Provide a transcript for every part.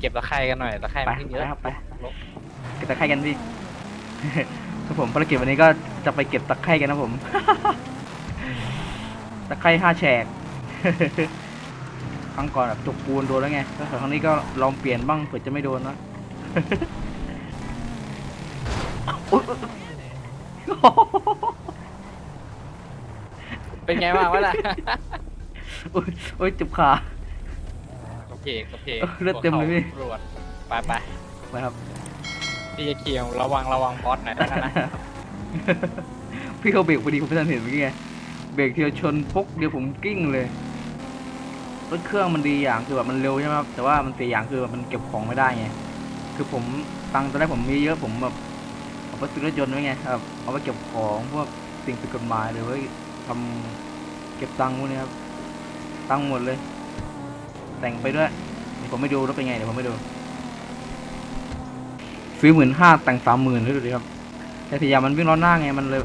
เก็บตะไคร่กันหน่อยตะไคร่ไปมันขึ้นเยอะไปครับไปเก็บตะไคร่กันพี่ ครับผมภารกิจวันนี้ก็จะไปเก็บตะไคร่กันนะผม ตะไคร่ห้าแฉก ครั้งก่อนแบบจกปูนโดนแล้วไงแล้วครั้งนี้ก็ลองเปลี่ยนบ้างเผื่อจะไม่โดนนะ อุ๊ยเป็นไงบ้างวะล่ะ อุ๊ยโอ้ยเจ็บขาโอ เคโอเคเออเลือดเต็มเลยพี่ ตำรวจไปไปไปครับ พี่จะเคียงระวังระวังบอสหน่อยแล้วกันนะ พี่เขาเบรกพอดีผมไม่ทันเห็นเมื่อกี้ไงเบรกทีละชนปุ๊กเดียวผมกิ้งเลยรถเครื่องมันดีอย่างคือแบบมันเร็วใช่ไหมครับแต่ว่ามันเสียอย่างคือแบบมันเก็บของไม่ได้ไงคือผมตังค์ตอนแรกผมมีเยอะผมแบบเอาไปซื้อรถยนต์ไว้ไงครับเอาไปเก็บของพวกสิ่งผิดกฎหมายหรือว่าทำเก็บตังค์พวกนี้ครับตังค์หมดเลย แต่งไปด้วยเดี๋ยวผมไม่ดูรถเป็นไงเดี๋ยวผมไม่ดูซื้อหมื่นห้าแต่งสามหมื่นดูดิครับแต่ทียามันวิ่งล้อหน้าไงมันเลย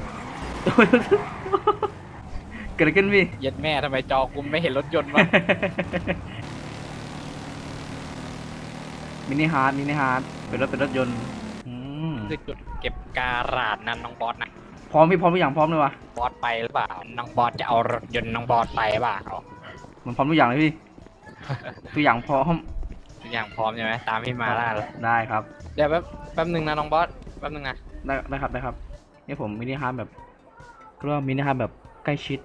เกิดอะไรขึ้นพี่เย็ดแม่ทำไมจอกูไม่เห็นรถยนต์วะมินิฮาร์ดมินิฮาร์ดเป็นรถเป็นรถยนต์อืมคือจุดเก็บการาดนั้นน้องบอสนะพร้อมพี่พร้อมทุกอย่างพร้อมเลยวะบอสไปหรือเปล่าน้องบอสจะเอารถยนต์น้องบอสไปหรือเปล่ามันพร้อมทุกอย่างเลยพี่ ทุกอย่างพร้อมทุกอย่างพร้อมใช่ไหมตามพี่มาได้เลยได้ครับ เดี๋ยวแป๊บแป๊บนึงนะน้องบอสแป๊บนึงนะได้ได้ครับได้ครับ นี่ผมมินิฮาร์ดแบบก็เรียกว่ามินิฮาร์ดแบบใกล้ชิด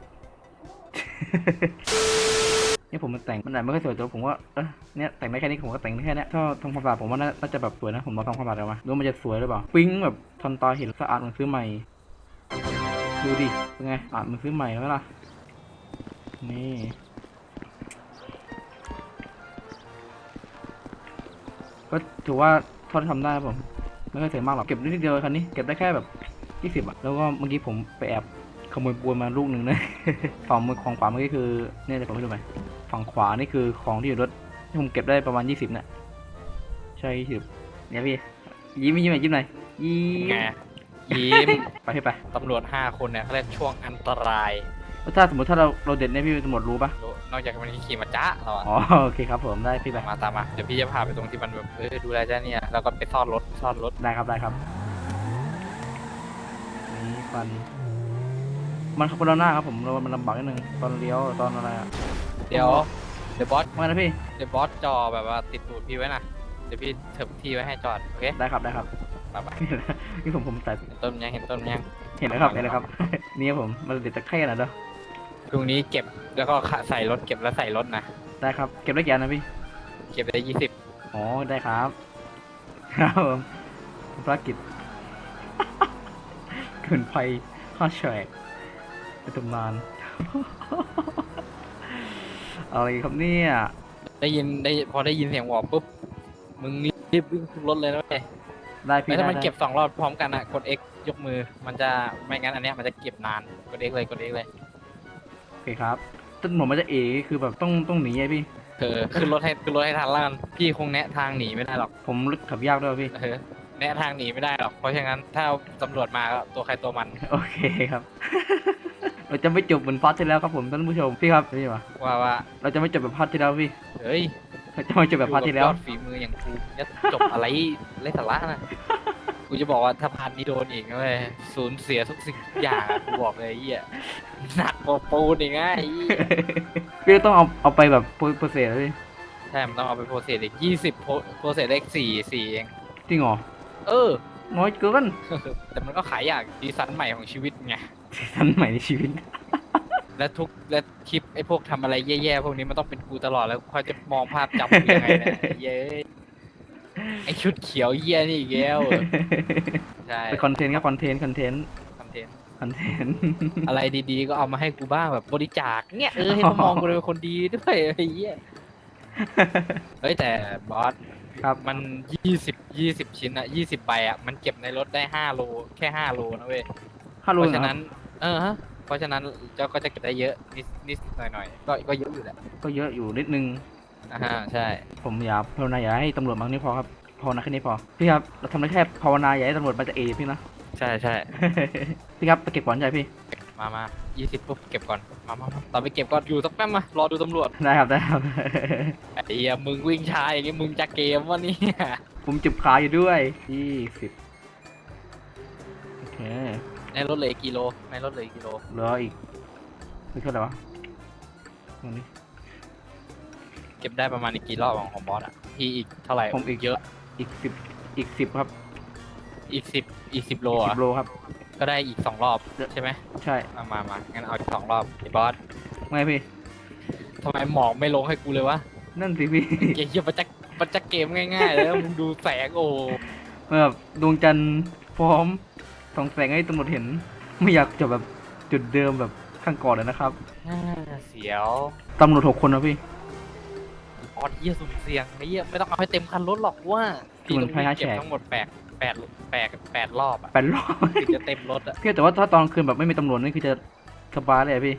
นี่ผมมันแต่งมันอาจไม่ค่อยสวยแต่ว่าผมว่าเออเนี่ยแต่งได้แค่นี้ผมก็แต่งได้แค่เนี้ยถ้าทำความสะอาดผมว่าน่าน่าจะแบบสวยนะผมลองทำความสะอาดดูมาดูว่ามันจะสวยหรือเปล่าปิ้งแบบทันตาเห็นสะอาดเหมือนซื้อใหม่ดูดิเป็นไงอาดเหมือนซื้อใหม่แล้วไหมล่ะนี่ ก็ถือว่าเท่าที่ทำได้ครับผมไม่ค่อยเสียมากหรอกเก็บได้นิดเดียวคันนี้เก็บได้แค่แบบยี่สิบอะแล้วก็เมื่อกี้ผมไปแอบขโมยปูนมาลูกหนึ่งนะฝั่งมือของขวาเมื่อกี้คือเนี่ยเดี๋ยวผมให้ดูไหมฝั่งขวานี่คือของที่อยู่รถที่ผมเก็บได้ประมาณยี่สิบเนี่ยใช่ยี่สิบเนี่ยพี่ยิ้มยิ้มหน่อยยิ้มหน่อยยิ้ไงมยิ้มไปพี่ไปตำรวจห้าคนเนี่ยเขาเรียกช่วงอันตรายแล้วถ้าสมมติถ้าเราเราเด็ดเนี่ยพี่ตำรวจรู้ปะ นอกจากมันขี่มาจ้าเราอะอ๋อโอเคครับผมได้พี่ไปมาตามมาเดี๋ยวพี่จะพาไปตรงที่มันแบบเออดูแลจ้าเนี่ยแล้วก็ไปซ่อนรถซ่อนรถได้ครับได้ครับนี่ฟัน มันขับคนละหน้าครับผมเรามันลำบากนิดนึงตอนเลี้ยวตอนอะไรอะเดี๋ยวเดี๋ยวบอสว่าไงนะพี่เดี๋ยวบอสจอแบบว่าติดตูดพี่ไว้นะเดี๋ยวพี่เถิบที่ไว้ให้จอดโอเคได้ครับได้ครับไปไปนี่ผมผมใส่เห็นต้นยังเห็นต้นยังเห็นแล้วครับเห็นแล้วครับ นี่ครับผมมันเด็ดตะไคร่นะเด้อ ตรงนี้เก็บแล้วก็ใส่รถเก็บแล้วใส่รถนะได้ครับ เก็บได้กี่อันนะพี่ เก็บได้ยี่สิบอ๋อ ได้ครับ ครับผมภารกิจ เกินภัยข้าแฉกในตำนาน อะไรครับเนี่ย ได้ยินได้พอได้ยินเสียงวอร์ปุ๊บ มึงรีบวิ่งขึ้นรถเลยนะเว้ยได้พี่แล้วถ้ามันได้เก็บสองรอบพร้อมกันอะกด X ยกมือ มันจะไม่งั้นอันเนี้ยมันจะเก็บนาน กด X เลยกด X เลยโอเคครับต้นหมอมันจะเอคือแบบต้องต้องหนีไงพี่ เออขึ้นรถให้ขึ้นรถให้ทันแล้วกันพี่คงแนะทางหนีไม่ได้หรอกผมรถขับยากด้วยพี่เออแนะทางหนีไม่ได้หรอกเพราะฉะนั้นถ้าตำรวจมาก็ตัวใครตัวมันโอเคครับ เราจะไม่จบเหมือนพาร์ทที่แล้วครับผมท่านผู้ชมพี่ครับพี่มาว่าว่าเราจะไม่จบแบบพาร์ทที่แล้วพี่เฮ้ยเราจะไม่จบแบบพาร์ทที่แล้วยอดฝีมืออย่างกูจะจบอะไรไรสาระนะ กูจะบอกว่าถ้าพาร์ทนี้โดนอีกนะเว้ยสูญเสียทุกสิ่งทุกอย่างอะกูบอกเลยไอ้เหี้ยหนักกว่าปูนอีกนะไอ้เหี้ยพี่ต้องเอาเอาไปแบบโปรเซสเลยใช่มันต้องเอาไปโปรเซสอีกยี่สิบโปรเซสได้สี่สี่เอง จริงเหรอเออ น้อยเกินแต่มันก็ขายอยากดีไซันใหม่ของชีวิตไงซีซั่นใหม่ในชีวิต และทุกและคลิปไอ้พวกทำอะไรแย่ๆพวกนี้มันต้องเป็นกูตลอดแล้วค่อยจะมองภาพจำกูยังไงเนะเย้ย ไอ้ชุดเขียวเยี่ยนี่อีกแล้วเหรอใช่เป็นคอนเทนต์ครับคอนเทนต์คอนเทนต์คอนเทนต์คอนเทนต์อะไรดีๆ ก็เอามาให้กูบ้างแบบบริจาคเนี่ยเออให้เขามองกูเลยเป็นคนดีด้วยไอ้เหี้ยเฮ้ยแต่บอสครับมันยี่สิบยี่สิบชิ้นอะยี่สิบใบอะมันเก็บในรถได้ห้าโลแค่ห้าโลนะเว้ยถ้าเพรู้ราะฉะนะนั้น เออฮะเพราะฉะนั้นเจ้าก็จะเก็บได้เยอะนิดนิดหน่อยหน่อยๆก็ก็เยอะอยู่แหละก็เยอะอยู่นิดนึง อ่าฮะใช่ ผมอย่าภาวนาอย่าให้ตำรวจมานี่พอครับภาวนาแค่นี้พอพี่ครับเราทำได้แค่ภาวนาอย่าให้ตำรวจมาจะเอพี่นะ ใช่ใช่พี่ครับไปเก็บก่อนใช่พี่มมามายี่สิบปุ๊บเก็บก่อน มามามาตอนไปเก็บก่อนอยู่สักแป๊บมารอดูตำรวจได้ครับได้ครับไอ้เหี้ยมึงวิ่งช้าอย่างงี้มึงจะเกมวะเนี่ยผมเจ็บขาอยู่ด้วยยี่สิบโอเคในรถเหลยกิโลในรถเหลยกิโลเหลืออีกไม่เท่าไหร่วะตรงนี้ เก็บได้ประมาณอีกกี่รอบของของบอสอะพี่อีกเท่าไหร่ผมอีก เยอะ อีกสิบอีกสิบครับอีกสิบอีกสิบโลสิอะบโลครับ ก็ได้อีกสองรอบใช่ไหมใช่มามามางั้นเอาอีกสองรอบไอ้บอสไงพี่ ทำไมหมอกไม่ลงให้กูเลยวะนั่นสิพี่ เกมเหี้ยมันจะมันจะเกมง่ายๆแล้วมึงดูแสงโอ้แบบดวงจันทร์พร้อมส่องแสงให้ตำรวจเห็น ไม่อยากจะแบบจุดเดิมแบบข้างก่อนเลยนะครับ น่าเสียว ตำรวจหกคนนะพี่ ออดเยี่ยสุ่มเสี่ยงไอ้เยี่ยไม่ต้องเอาให้เต็มคันรถหรอกว่าคือมันพี่พยายามเก็บแฉกทั้งหมดแปดแปดแปดแปดรอบอะแปดรอบถึงจะเต็มรถอะพี่แต่ว่าถ้าตอนคืนแบบไม่มีตำรวจนี่คือจะสบายเลยอะพี่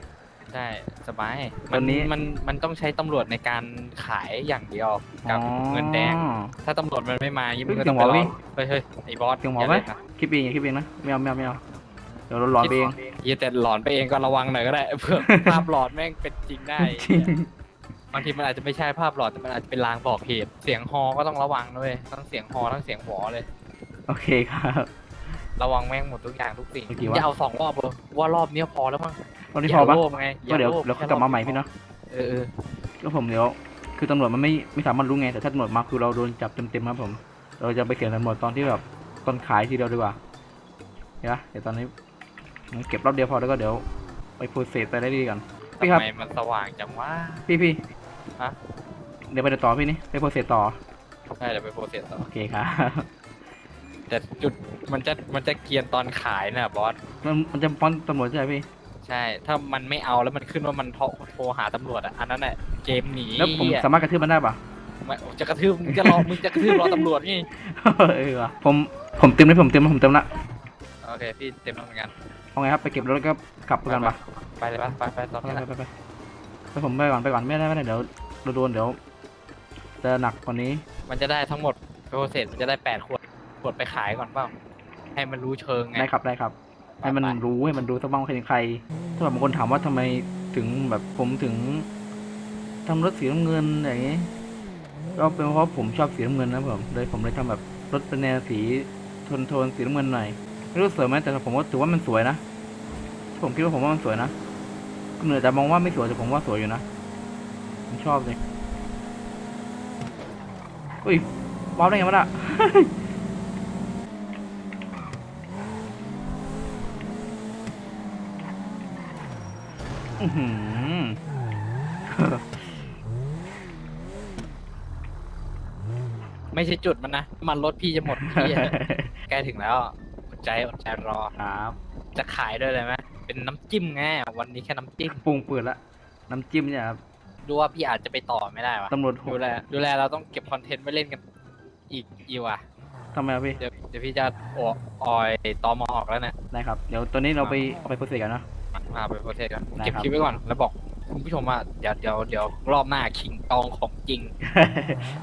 ใช่สบายตอนนี้มันมันต้องใช้ตำรวจในการขายอย่างเดียวกับเงินแดงอ๋อถ้าตำรวจมันไม่มายิ่งเฮ้มึยงก็ต้องไปรเสียงหมอพี่อเฮ้ยเฮ้ยไอ้บอสเสียงหมออย่าไหมเล่นนะคิดเองอย่าคิดเองนะไม่เอาไม่เอาไม่เอาเดี๋ยวเราหลอนไปเองเหี้ยแต่หลอนไปเองก็ระวังหน่อยก็ได้เพื่อภาพหลอนแม่งเป็นจริงได้จริง บางทีมันอาจจะไม่ใช่ภาพหลอนแต่มันอาจจะเป็นลางบอกเหตุ เสียงฮอก็ต้องระวังด้วยทั้งเสียงฮอทั้งเสียงหวอเลย โอเคครับ ระวังแม่งหมดทุกอย่างทุกสิ่งเมื่อกี้วะจะเอาสองรอบเหรอว่ารอบเนี้ยพอแล้วมั้งตอนนี้พอปะย่าโลภไงก็เดี๋ยวอาโลภเดี๋ยวเขากลับมาใหม่พี่เนาะเออเออก็ผมเดี๋ยวคือตำรวจมันไม่ไม่สามารถรู้ไงแต่ถ้าตำรวจมาคือเราโดนจับเต็มๆครับผม เราจะไปเสียตำรวจตอนที่แบบตอนขายทีเดียวดีกว่าเดี๋ยวนะเดี๋ยวตอนนี้ผมเก็บรอบเดียวพอแล้วก็เดี๋ยวไปโปรเซสไปได้ดีกันพี่ครับทำไมมันสว่างจังวะพี่พี่ ฮะ เดี๋ยวไปเดี๋ยวต่อพี่นี่ไปโปรเซสต่อใช่เดี๋ยวไปโปรเซสต่อ โอเคครับแต่จุดมันจะมันจะเกรียนตอนขายน่ะบอส มันมันจะฟ้อนตำรวจใช่ไหมพี่ ใช่ ถ้ามันไม่เอาแล้วมันขึ้นว่ามันโทรโทรหาตำรวจอะ อันนั้นแหละเกมหนีแล้วผมอะสามารถกระทืบมันได้ปะ ไม่จะกระทืบมึงจะรอ มึงจะกระทืบรอตำรวจนี่ เออว่ะผมผมเต็มเลยผมเต็มผมเต็มละโอเค พี่เต็มแล้วเหมือนกันเอาไงครับไปเก็บรถแล้วก็กลับกันปะไปเลยปะไปไปตอนไปนี้ไปแหละ ไปไป ไปผมไปก่อนไปก่อนไม่ได้ไม่ได้เดี๋ยวเราโดนเดี๋ยวจะหนักกว่านี้มันจะได้ทั้งหมดโปรเซสมันจะได้แปดขวดขวดไปขายก่อนเปล่าให้มันรู้เชิงไงได้ครับได้ครับ ให้มันไปรู้ให้มันรู้สักบ้างว่าใครเป็นใครถ้าแบบบางคนถามว่าทำไมถึงแบบผมถึงทำรถสีน้ำเงินอย่างนี้ก็เป็นเพราะผมชอบสีน้ำเงินนะผมเลยผมเลยทำแบบรถเป็นแนวสีโทนโทนสีน้ำเงินหน่อยไม่รู้สวยไหมแต่ผมว่าถือว่ามันสวยนะผมคิดว่าผมว่ามันสวยนะ คนอื่นแต่มองว่าไม่สวยแต่ผมว่าสวยอยู่นะผมชอบเลยอุ้ยว้าวได้ไงวะน่ะอื้อหือไม่ใช่จุดมันนะ มันรถพี่จะหมดพี่ใกล้ถึงแล้วอดใจอดใจรอครับ จะขายด้วยเลยไหม เป็นน้ำจิ้มไงวันนี้แค่น้ำจิ้มปรุงเปิดละน้ำจิ้มเนี่ยครับดูว่าพี่อาจจะไปต่อไม่ได้วะตำรวจโหดูดแลดูแลเราต้องเก็บคอนเทนต์ไว้เล่นกันอีกอีกว่ะทำไมครับพี่เดี๋ยวเดี๋ยวพี่จะออกออยตอมอออกแล้วเนี่ยได้ครับ เดี๋ยวตอนนี้เราไปเอาไปโปรเซสกันเนอะ มามาไปโปรเทสกันได้เก็บครับคลิปไว้ก่อนแล้วบอกคุณผู้ชมว่าเดี๋ยวเดี๋ยวเดี๋ยวรอบหน้าคิงตองของจริง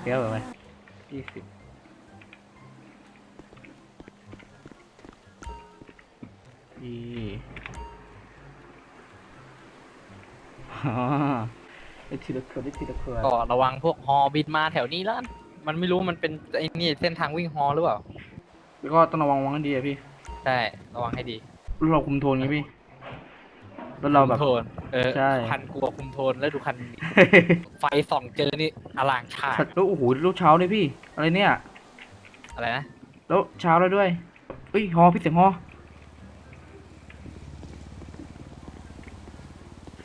เดี๋ยวไปยี่สิบยี่ อ๋อไอ้ทีละคนไอ้ทีละคนก็ระวังพวกฮอบินมาแถวนี้แล้วกันมันไม่รู้มันเป็นไอ้นี่เส้นทางวิ่งฮอหรือเปล่าแล้วก็ต้องระวังวังให้ดีอะพี่ใช่ระวังให้ดีรถเราคุมโทนไงพี่รถเราแบบ คุมโทนเออใช่ คันกลัวคุมโทนแล้วดูคันนี้ไฟส่องเจอนี่อลางชาติแล้วโอ้โหลูกเช้าเลยพี่ อะไรเนี่ย อะไรนะแล้วเช้าแล้วด้วยเอ้ยฮอพี่เสียงฮอ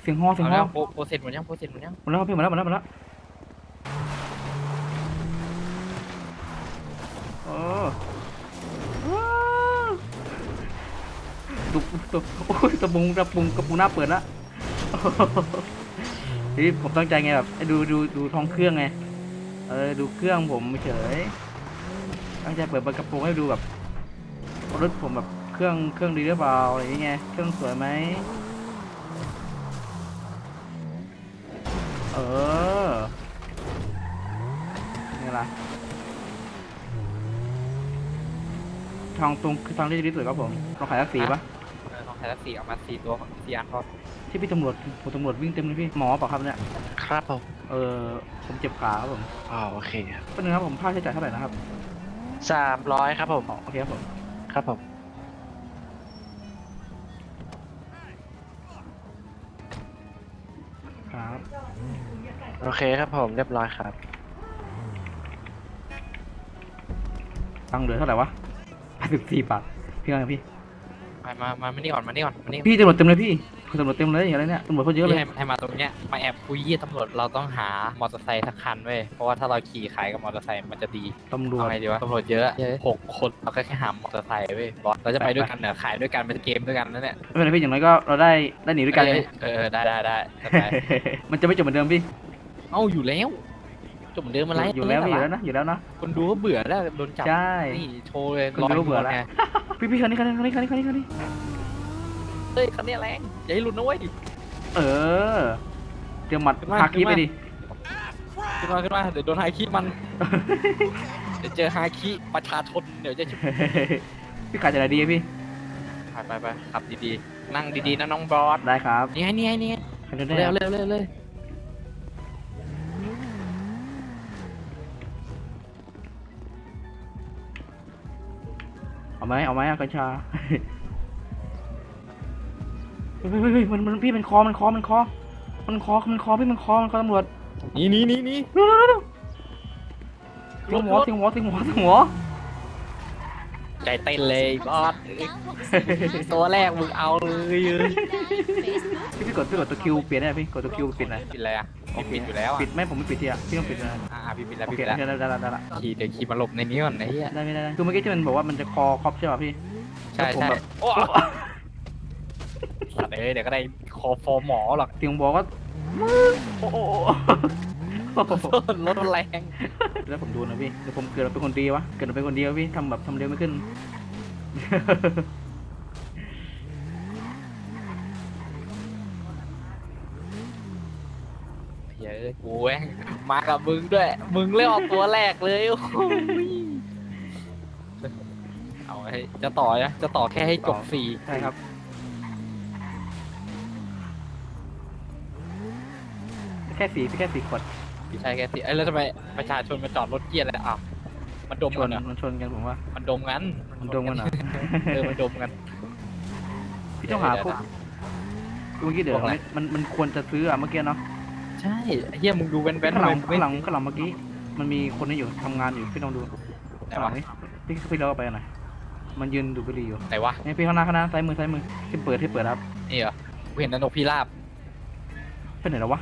เสียงฮอเสียงเอาฮอแล้วโปรโปรเซสหมดยังโปรเซสหมดยังหมดแล้วครับพี่หมดแล้วหมดแล้วหมดแล้วโอ้ว้าวตุบตุบโอ้ยตะบุงตะปุงกระปูหน้าเปิดละโอ้โหนี่ผมตั้งใจไงแบบให้ดูดูดูท้องเครื่องไงเออดูเครื่องผมเฉยตั้งใจเปิดกระโปรงให้ดูแบบรถผมแบบเครื่องเครื่องดีหรือเปล่าอะไรอย่างเงี้ยเครื่องสวยไหม เออนี่ล่ะทางตรงคือทางที่ดีที่สุดครับผมเราขายสักสีปะเออลองถ่ายสักสี่เอามาสี่ตัวสี่อันพอที่พี่ตำรวจผมตำรวจวิ่งเต็มเลยพี่หมอเปล่าครับเนี่ยครับผมเออผมเจ็บขาครับผมอ๋อโอเคเป็นงครับผมค่าใช้จ่ายเท่าไหร่นะครับสามร้อยครับผมอ๋อโอเคครับผม ครับผม โอเคครับผมเรียบร้อยครับ ตังค์เหลือเท่าไหร่วะสิบสี่บาท พี่ว่าไงพี่ มามามามานี่ก่อน มานี่ก่อน มานี่พี่ตำรวจเต็มเลยพี่คนตำรวจเต็มเลยอย่างไรเนี่ยตำรวจเขาเยอะเลยพี่ให้ให้มาตรงเนี้ย มาแอบคุยยี่ตำรวจ เราต้องหามอเตอร์ไซค์สักคันเว้ย เพราะว่าถ้าเราขี่ขายกับมอเตอร์ไซค์มันจะดีตำรวเอาจไงดีวะตำรวจเยอะหกคน เราก็แค่หามอเตอร์ไซค์เว้ยบอสเราจะไปด้วยกันเหรอขายด้วยกันเป็นเกมด้วยกันนั่นแหละไม่เป็นไรพี่อย่างน้อยก็เราได้ได้หนีด้วยกันไงเออ ได้ได้ได้จัดไป มันจะไม่จบเหมือนเดิมพี่ เอ้าอยู่แล้วจบเหมือนเดิมมาแล้วอยู่แล้วพี่อยู่แล้วนะอยู่แล้วนะคนดูก็เบื่อแล้วโดนจับใช่นี่โชว์เลยคนดูก็เบื่อแล้วไงพี่พี่คันนี้คันนี้คันนี้คันนี้คันนี้คันนี้เฮ้ยคันนี้แรงอย่าให้หลุดนะเว้ยเออเตรียมหมัดขึ้นมาหักคีขึ้นไปมาดิขึ้นมาขึ้นมาเดี๋ยวโดนฮาคิมันเดี๋ยวเจอฮาคิประชาชนเดี๋ยวจะชุบพี่ขายจะไหนดีอะพี่ไปไปไปขับดีๆนั่งดีๆนะน้องบอสได้ครับนี่ไงนี่ไงนี่ไงคันนี้ได้เร็วครับเร็วเร็วเร็ว เอาไหมเอาไหมอะกัญชาเฮ้ยเฮ้ยเฮ้ยมันมันพี่มันคอมันคอมันคอ มันคอมันคอพี่มันคอมันคอตำรวจนี่นี่นี่นี่เร็วเร็วเร็วเสียงหมอเสียงหมอเสียงหมอเสียงหมอใจเต้นเลยบอสตัวแรกมึงเอาเลยพี่พี่กดพี่กดตัวคิวเปลี่ยนได้ไหมพี่กดตัวคิวเปลี่ยนอะไรปิดอะไรอะพี่ปิดอยู่แล้วอะปิดไม่ผมไม่ปิดทีอะพี่ต้องปิดเลย อ่าพี่ปิดแล้วโอพี่เคปิดแล้วได้ได้ได้ได้ขี่เดี๋ยวขี่มาหลบในนี้ก่อนไอ้เหี้ยได้ไม่ได้ได้คือเมื่อกี้ที่มันบอกว่ามันจะคอครอบใช่ป่ะพี่ ใช่แล้วผมใช่แบบ โอ้สัตว์เอ้ยเดี๋ยวก็ได้คอฟอหมอหรอกเสียงบอกว่าโอ้โหรถมันแรงแล้วผมดูนะพี่เดี๋ยวผมเกิดมาเป็นคนดีวะเกิดมาเป็นคนดีวะพี่ทำแบบทำเร็วไม่ขึ้น เฮ้ย กูแม่งมากับมึงด้วย มึงเล่นออกตัวแรกเลยโอ้โหเอาให้จะต่อนะจะต่อแค่ให้จบสี่ใช่ครับแค่สีแค่สีขวดใช่แค่สี่เอ้ยแล้วทำไมประชาชนมาจอดรถเกียร์อะไรอ้าวมันดมชกันนเหรอมันชนกันผมว่า มันดมกันมันดมกันเหรอ เออมันดมกัน พี่ต้องหาพวกเมื่อกี้เดี๋ยวพวกอะไร มันมันควรจะซื้ออะเมื่อกี้เนาะ ใช่ไอ้เฮียมึงดูแว้นแว้นข้างหลังไม่ข้างหลังข้างหลังเมื่อกี้ มันมีคนนี่อยู่ทำงานอยู่พี่ลองดูไหนข้างหลัวะงนี่พี่พี่เราไปหน่อยมันยืนดูบุหรี่อยู่ไหนวะนี่พี่ข้างหน้าข้างหน้าซ้ายมือซ้ายมือที่เปิดที่เปิดครับนี่เหรอกูเห็นนกพิราบเป็นไหนแล้ววะ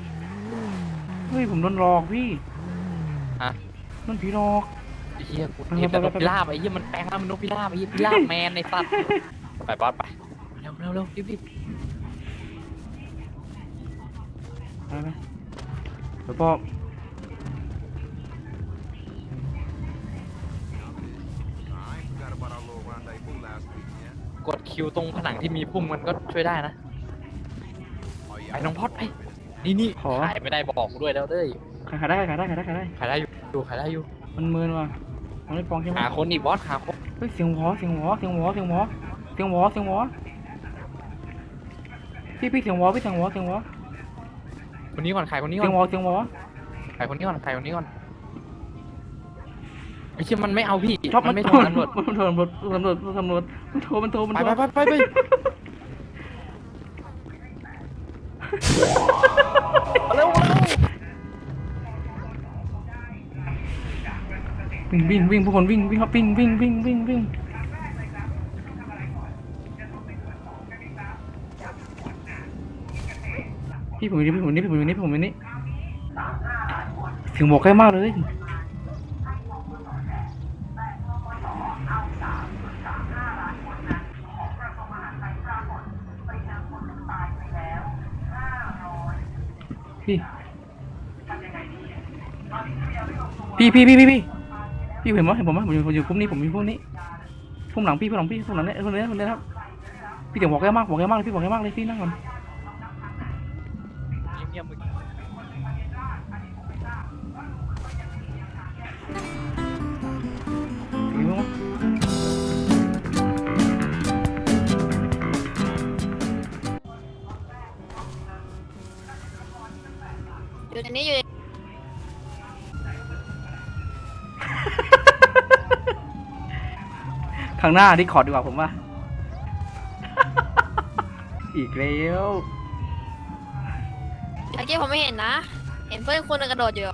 เฮ้ยผมโดนหลอกพี่ฮะนั่นผีหลอกไอ้เฮียกูไปไปเห็นแต่ไปนกไปพิราบไอ้เฮียมันแปลงร่างเป็นนกพิราบไอ้เฮียพิราบแมนในสัตว์ไปบอสไปเร็วเร็วเร็วรีบรีบไปไหม แล้วก็กดคิวตรงผนังที่มีพุ่มมันก็ช่วยได้นะไปน้องพอดไปนี่นี่ขอ ขายไม่ได้บอกกูด้วยแล้วเด้ยขายขายได้ขายได้ขายได้ขายได้ ขายได้อยู่ดูขายได้อยู่มันมืนว่ะมันไม่ปองใช่ไหมหาคนอีกบอสหาคนเฮ้ยเสียงหวอเสียงหวอเสียงหวอเสียงหวอเสียงหวอเสียงหวอพี่พี่เสียงหวอพี่เสียงหวอเสียงหวอ คนนี้ก่อนขายคนนี้ก่เสีอยนงหวอเสียงหวอขายคนนี้ก่อนขายคนนี้ก่อนไอ้เชี่ยมันไม่เอาพี่ชอบมันไม่โทรตำรวจมันโทรตำรวจตำรวจตำรวจมันโทรมันโทรมันไปโทรไปไปไปไปเร็วเร็ววิ่งวิ่งวิ่งพวกคนวิ่งวิ่งครับวิ่งวิ่งวิ่งวิ่งวิ่ง พี่ผมอยู่นี่พี่ผมอยู่นี่พี่ผมอยู่นี่พี่ผมอยู่นี่เสียงหวอใกล้มากเลยพี่พี่พี่พี่พี่พี่พี่เห็นไหมเห็นผมไหมผมอยู่ผมอยู่พุ่มนี้ผมอยู่พุ่มนี้พุ่มหลังพี่พุ่มหลังพี่พุ่มหลังเนี่ยพุ่มนี้พุ่มนี้ครับพี่เสียงหวอใกล้มากหวอใกล้มากเลยพี่หวอใกล้มากเลยพี่นั่งก่อน อยู่ในนี้อยู่ในข้างหน้าที่ขอร์ดดีกว่าผมว่า อีกแล้วเมื่อกี้ผมไม่เห็นนะ เห็นเพื่อนคุณกระโดดอยู่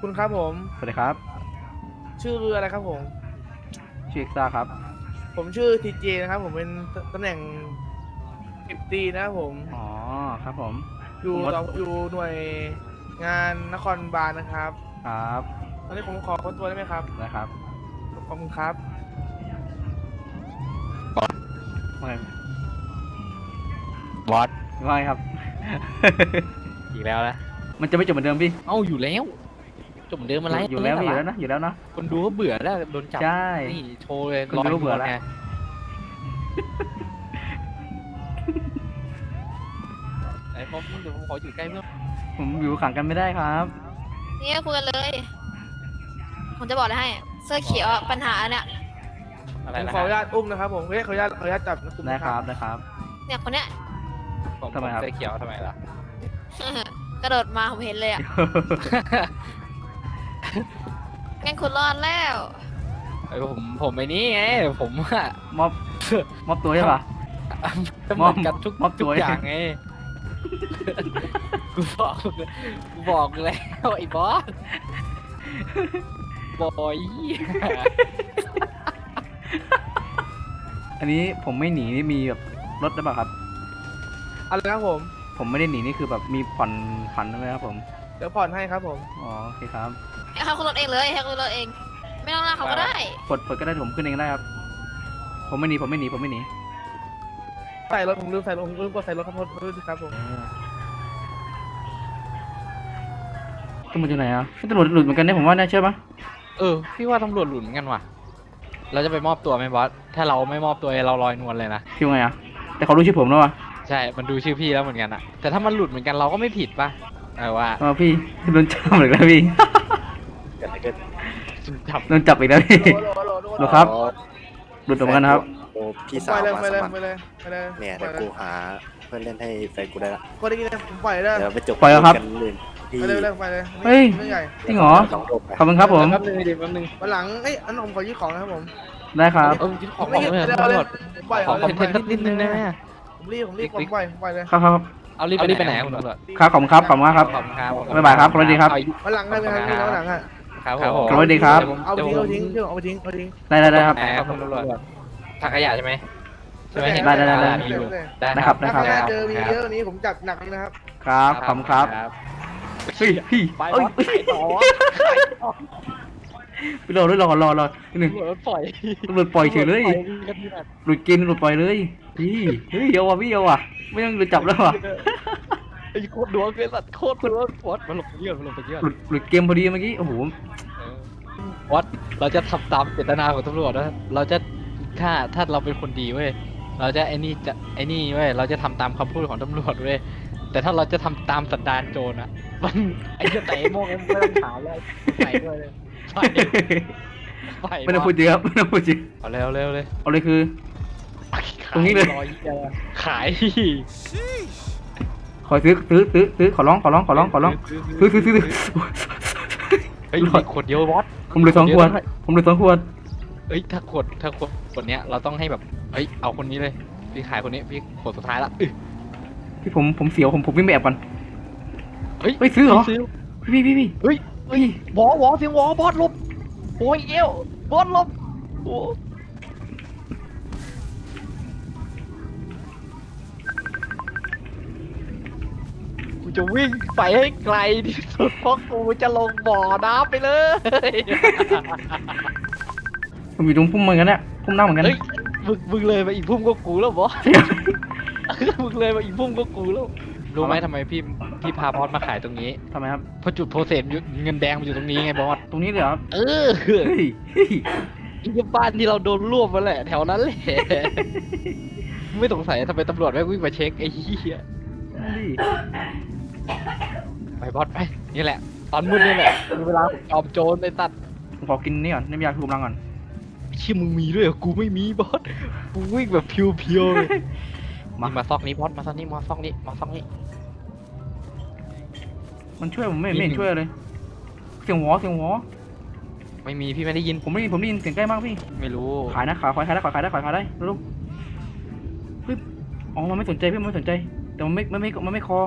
คุณครับผม สวัสดีครับ ชื่ออะไรครับผม ชื่อเอ็กซ่าครับ ผมชื่อทีเจนะครับผมเป็นตตำแหน่งสิบตีนะครับผม อ๋อครับผม อยู่ผมว่า ต่ออยู่หน่วย งานนครบาลนะครับครับตอนนี้ผมขอค้นตัวได้ไหมครับ นะครับขอบคุณครับว่าไงบอสว่าไงครับ อีกแล้วนะมันจะไม่จบเหมือนเดิมพี่เอ้าอยู่แล้วจบเหมือนเดิมมาแล้วอยู่แล้วพี่อยู่แล้วนะอยู่แล้วนะคนดูก็เบื่อแล้วโดนจับใช่ นี่โชว์เลยคนดูก็เบื่อแล้วไงไอ้ผมเดี๋ยวผมขออยู่ใกล้เพื่อน ผมอยู่ขังกันไม่ได้ครับนี่คุยกันเลย ผมจะบอกอะไรให้ เสื้อเขียวอะปัญหาเนี่ย อะไรผมนะขออนุญาตอุ้มนะครับผมเฮ้ยขออนุญาตขออนุญาตจับนะคุณได้ครับได้ครับ เนี่ยคนเนี้ย ผมทำไมครับ เสื้อเขียวทำไมล่ะ กระโดดมาผมเห็นเลยอะ งั้นคุณรอดแล้ว ไอ้ยผมผมไอ้นี่ไงผมอะมอบมอบตัวใช่ปะก็เหมือนกันทุกมอบตัทุวกอย่างไง กูบอกกูบอกแล้วไอ้บอสบอยอันนี้ผมไม่หนีนี่มีแบบรถได้ป่ะครับ อะไรนะครับผม ผมไม่ได้หนีนี่คือแบบมีผ่อนผันใช่ไหมครับผม เดี๋ยวผ่อนให้ครับผม อ๋อโอเคครับให้คุณรถเองเลยให้คุณรถเอง ไม่ต้องลากเขาก็ได้กดกดก็ได้ผมขึ้นเองได้ครับ ผมไม่หนีผมไม่หนีผมไม่หนีใส่รถผมลืมใส่รถผมลืมกดใส่รถครับโทษด้วยครับผม ตำรวจอยู่ไหนอะตำรวจหลุดเหมือนกันเนี่ยผมว่าน่าเชื่อปะเออพี่ว่าตำรวจหลุดเหมือนกันว่ะ เราจะไปมอบตัวไหมบอสถ้าเราไม่มอบตัวเราลอยนวลเลยนะพี่ว่าไงอะแต่เขารู้ชื่อผมแล้วว่ะใช่ มันดูชื่อพี่แล้วเหมือนกันอะแต่ถ้ามันหลุดเหมือนกันเราก็ไม่ผิดป่ะเออว่าอ๋อพี่โดนจับอีกแล้วพี่จับโดนจับอีกแล้วพี่โหลโหลโหลโหลเหรอครับหลุดเหมือนกันนะครับโอ้พี่ปสาล่อวยเลยมาไปสเลยมัครไปเลยไปเลยเนี่ยปล่เดี๋อยยวเลยกูหาเพื่อนเล่นให้แฟนกูได้ละก็ได้ยินเลยผมปล่อยเลยเดี๋ยวไปจบปล่อยแล้วครับกันเลย พี่ไปเลยไปเลยไปเลยเฮ้ย ไม่ใหญ่จริงเหรอ สองโลกไปขอบคุณครับผม แป๊บนึงดิแป๊บนึงวันหลังเอ้ยอันนั้นผมขอยืดของนะครับผมได้ครับ เออยึดของไม่ของยืดเลยเอาเลยตำรวจผมปล่อยขอเอาคเลอยนเทนต์สักนิดนึงได้ไหมอะผมรีบผมรีบผมปล่อยผมปล่อยเลยครับครับ เอารีบไปไหนอะคุณตำรวจครับขอบคุณครับขอบคุณมากครับ ขอบคุณครับบ๊ายบายครับขอบคุณดีครับ วันหลังได้ไหมครับพี่วันหลังอะครับผมขอบคุณดีครับ เอาไปดี๋ยวทิ้งผมเอาไปทิ้งเอาไปทิ้งเอาไปทิ้งได้ได้ได้ครับ ไหนครับคุณตำรวจถังขยะใช่ไหม ใช่ไหมเห็น ได้ได้ได้ได้ มีอยู่ ได้ ได้นะครับ ถ้าได้ใครเจอมีเยอะกว่านี้ผมจัดหนักเลยนะครับ ครับขอบคุณครับ เฮ้ยพี่ไปเอ้ยบอสไปต่อพี่รอด้วยรอรอรอหนึ่งตำรวจปล่อยตำรวจปล่อยเฉยเลยปอกันที่นั่นหลุดกินหลุดปล่อยเลยพี่เฮ้ยเยาว่ะพี่เยาว่ะไม่ต้องหลุดจับแล้วว่ะไอ้โคตรดวงเลยสัตว์โคตรดวงวอดมาหลบไปเยอะมาหลบไปเยอะหลุดหลุดเกมพอดีเมื่อกี้โอ้โหวอดเราจะทำตามเจตนาของตำรวจนะเราจะถ้าถ้าเราเป็นคนดีเว้ยเราจะไอ้นี่จะไอ้นี่เว้ยเราจะทำตามคำพูดของตำรวจเว้ย แต่ถ้าเราจะทำตามสันดานโจรอะมันไอ้เจะเตะโมงมันไม่ต้องถามเลยไปด้วยเลยไปไปไม่ต้องพูดเยอะครับไม่ต้องพูดเยอะเอาเร็วเร็วเลยเอาเลยคือ ตรงนี้เลย ขายร้อขายขอซื้อซื้อซื้อซื้อขอร้องขอร้องขอร้องขอร้องซื้อซื้อซื้อซื้อเฮ้ยมีขวดเดียววอดผมเหลือสองขวดผมเหลือสองขวดเอ้ยถ้าขวดถ้าขวดขวดเนี้ยเราต้องให้แบบเอ้ยเอาคนนี้เลยพี่ขายคนนี้พี่ขวดสุดท้ายละอึ พี่ผมผมเสียวผมผมวิ่งไปแอบก่อนเฮ้ยเฮ้ยซื้อเหรอซื้อพี่พี่พี่เฮ้ยเฮ้ยหวอหวอเสียงหวอบอสหลบโอ้ยเอวบอสหลบโอ้กูจะวิ่งไปให้ไกลที่สุดเพราะกูจะลงบ่อน้ำไปเลยผมอยู่ตรงพุ่มเหมือนกันเนี่ยพุ่มหน้าเหมือนกันเฮ้ยมึงมึงเลยมาอีกพุ่มก็กูแล้วบอส มึงเลยมาอีกพุ่มก็กูแล้ว รู้ไหมทำไมพี่พี่พาบอสมาขายตรงนี้ ทำไมครับ เพราะจุดโปรเซสอยู่เงินแดงมันอยู่ตรงนี้ไงบอส ตรงนี้เลยเหรอครับเออเฮ้ยเฮ้ยไอ้บ้านที่เราโดนรวบมาแหละ แถวนั้นแหละ ไม่สงสัยทำไมตำรวจไม่วิ่งมาเช็คไอ้เหี้ยนี่ไปบอสไป นี่แหละ ตอนมืดนี่แหละมีเวลาจอมโจรไปตัดผมขอกินนี่ก่อนน้ำยาคูมรังก่อนไอ้เชี่ยมึงมีด้วยเหรอกูไม่มีบอส กูวิ่งแบบเพียวๆเลย มามาซอกนี้บอสมาซอกนี้มาซอกนี้มาซอกนี้มันช่วยผมไม่ไม่เห็นช่วยเลย เสียงหวอเสียงหวอไม่มีพี่ไม่ได้ยินผมไม่ได้ยินผมได้ยินเสียงใกล้มากพี่ ไม่รู้ขายนะขายขายขายได้ขายขายได้ขายขายได้ลูกเฮ้ยอ๋อมันไม่สนใจพี่มันไม่สนใจ แต่มันไม่มันไม่มันไม่คอ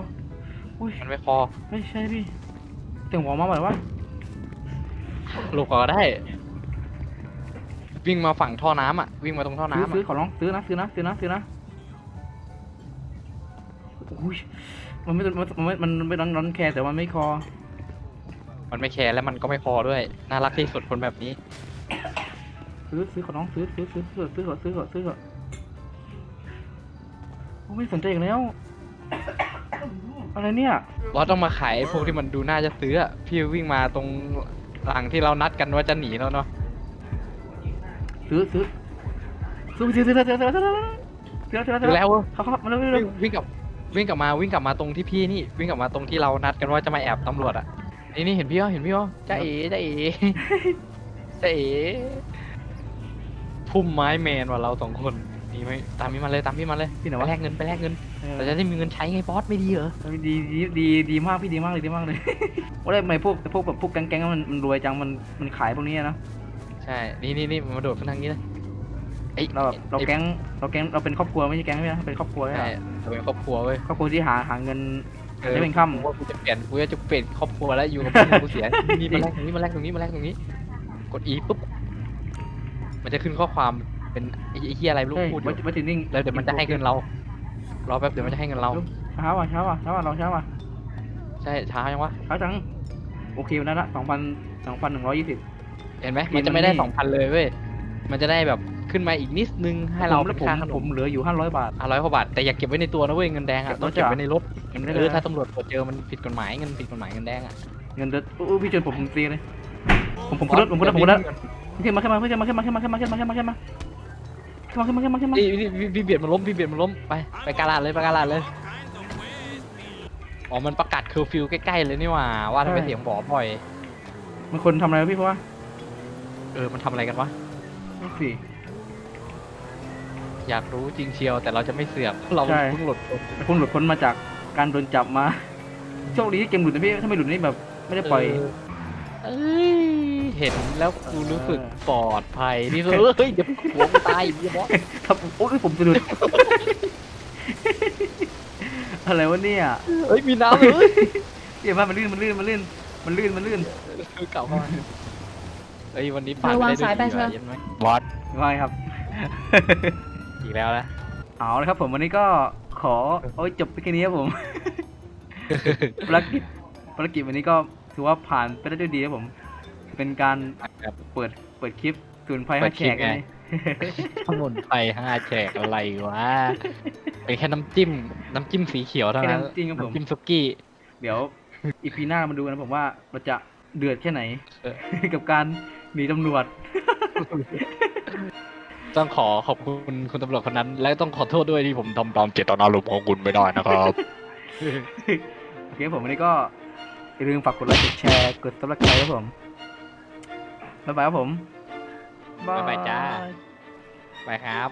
อุ้ยมันไม่พอไม่ใช่พี่เสียงหวอมาแบบว่าหลบก่อนก็ได้ วิ่งมาฝั่งท่อน้ำอะวิ่งมาตรงท่อซื้อน้ำซื้ออะขอร้องซื้อนะซื้อนะซื้อนะซื้อนะ อุ้ยมันไม่มันไม่มันไม่ร้อนร้อนแคร์แต่มันไม่คอ มันไม่แคร์แล้วมันก็ไม่พอด้วย น่ารักที่สุดคนแบบนี้ ซื้อซื้อขอน้องซื้อซื้อซื้อซื้อซื้อซื้อซื้อซื้อโอ้ไม่สนใจอีกแล้ว อะไรเนี่ยเราต้องมาขายไอ้พวกที่มันดูน่าจะซื้ออะพี่วิ่งมาตรงหลังที่เรานัดกันว่าจะหนีแล้วเนาะ ซื้อซื้อซื้อซื้อซื้อซื้อซื้อซื้อซื้อซื้อซื้อซื้อดูแล้วเว้ยเขาเขามาเร็วเร็วเร็วิ่วงวิ่งกลับ วิ่งกลับมาวิ่งกลับมาตรงที่พี่นี่ วิ่งกลับมาตรงที่เรานัดกันว่าจะมาแอบตำรวจอะนี่นี่เห็นพี่อ๋อเห็นพี่อ๋อจ้าเอ๋จ้าเอ๋จ้าเอ๋พุ่มไม้แมนว่ะเราสองคนนี่ไหมตามพี่มาเลยตามพี่มาเลยพี่ไหนไปวะแลกเงินไปแลกเงินเออเราจะได้มีเงินใช้ไงบอสไม่ดีเหรอดีดีดีดีมากพี่ดีมากเลยดีมากเลยว่าได้ทำไมพวกพวกแบบพวกแก๊งๆมันมันรวยจังมันมันขายพวกนี้นะใช่นี่นี่นี่มันมาโดดขึ้นทางนี้เลย ไอ้เราแบบเราแก๊งเราแก๊งเราเป็นครอบครัวไม่ใช่แก๊งไม่ใช่เป็นครอบครัวใช่ใช่เราเป็นครอบครัวเว้ยครอบครัวที่หาหาเงินออได้เป็นค่ำกูว่ากูจะเปลี่ยนกูจะเปลี่ยนครอบครัวแล้วอยู่กับพี่กูเสียนี่มาแลกตรงนี้มาแลกตรงนี้มาแลกตรงนี้ กด E ปุ๊บมันจะขึ้นข้อความเป็นไอ้ไอ้เฮียอะไรไม่รู้ใช่พูดอวัตยู่วัตถุนิ่งแล้วเดี๋ยวมันจะให้เงินเรารอแป๊บเดี๋ยวมันจะให้เงินเราเช้าว่ะเช้าว่ะเช้าว่ะเราเช้าว่ะใช่ช้ายังวะเช้าจังโอเควันนั้นละสองพันสองพันหนึ่งร้อยยี่สิบเห็นไหมเงินมันจะไม่ได้มันนี่สองพันเลยเว้ยมันจะได้แบบ ขึ้นมาอีกนิดนึงให้เราแล้วเป็นผมค่าขนผมมเหลืออยู่ห้าร้อยบาทห้าร้อยกว่าบาทแต่อย่าเก็บไว้ในตัวนะเว้ยเงินแดงเก็อะบต้องเก็บไว้ไว้ในรถเงินได้เอเลอยถ้าตำรวจตรวจเจอมันผิดกฎหมายเงินผิดกฎหมายเงินแดงอะเงินเดือนอู้พี่จนผมผมซีเลยผมผมพูดแล้วผมพูดแล้วผมพูดแล้วขึ้นมาขึ้นมาขึ้นมาขึ้นมาขึ้นมาขึ้นมาขึ้นมาขึ้นมาขึ้นมาขึ้นมาขึ้นมาขึ้นมาขึ้นมาพี่พี่พี่พี่เบียดมันล้มพี่เบียดมันล้มไปไปกาลาดเลยไปกาลาดเลยอ๋อมันประกาศเคอร์ฟิวใกล้ๆเลยนี่หว่าว่าทำไมเสียงบอบ่อยมันคนทำอะไรวะพี่เพราะว่าเออมันทำอะไรกันวะไม่สิ อยากรู้จริงเชียว แต่เราจะไม่เสือกเราใช่ เพิ่งหลุดพ้นคุณหลุดพ้นมาจากการโดนจับมา โชคดีที่เกมหลุดนะพี่ ถ้าไม่หลุดนี่แบบไม่ได้ปล่อย เอ้ยเห็นแล้วกูรู้สึกเออปลอดภัยที่สุดเฮ้ยเดี๋ยวหัวกูตายอย่าบอกครับโอ้ยผมจะหลุด อะไรวะเนี่ยเฮ้ยมีน้ำเลยเดี๋ยวมามันลื่นมันลื่นมันลื่นมันลื่นมันลื่นเก่ามากเฮ้ยวันนี้ปาดเธอวางม่ด้สายไปดีว่ะเธอเห็นไหมบอสไม่ครับ อีกแล้วนะเอาละครับผมวันนี้ก็ขอโอ้ยจบไปแค่นี้ครับผม ภารกิจภารกิจวันนี้ก็ถือว่าผ่านไปได้ด้วยดีครับผม เป็นการครับเปิดเปิดคลิปศูนย์ไฟเปิห้าดแฉคลิปกไงไง ขมุนไปห้าแฉกอะไรวะเป็นแค่น้ำจิ้ม น้ำจิ้มสีเขียวเท่าแค่นั้นนั้นจริงครับผม น้ำจิ้มซุกี้ เดี๋ยวอีพีหน้ามาดูกันนะผมว่าเราจะเดือดแค่ไหน เออ กับการหนีตำรวจ ต้องขอขอบคุณคุณตำรวจคนนั้น และต้องขอโทษด้วยที่ผมทำตามเจตนารมณ์ของคุณไม่ได้นะครับ โอเคผมวันนี้ก็อย่าลืมฝากกดไลค์กดแชร์กดซับสไครต์ครับผมบ๊ายบายครับผมบ๊ายบายจ้า ไปครับ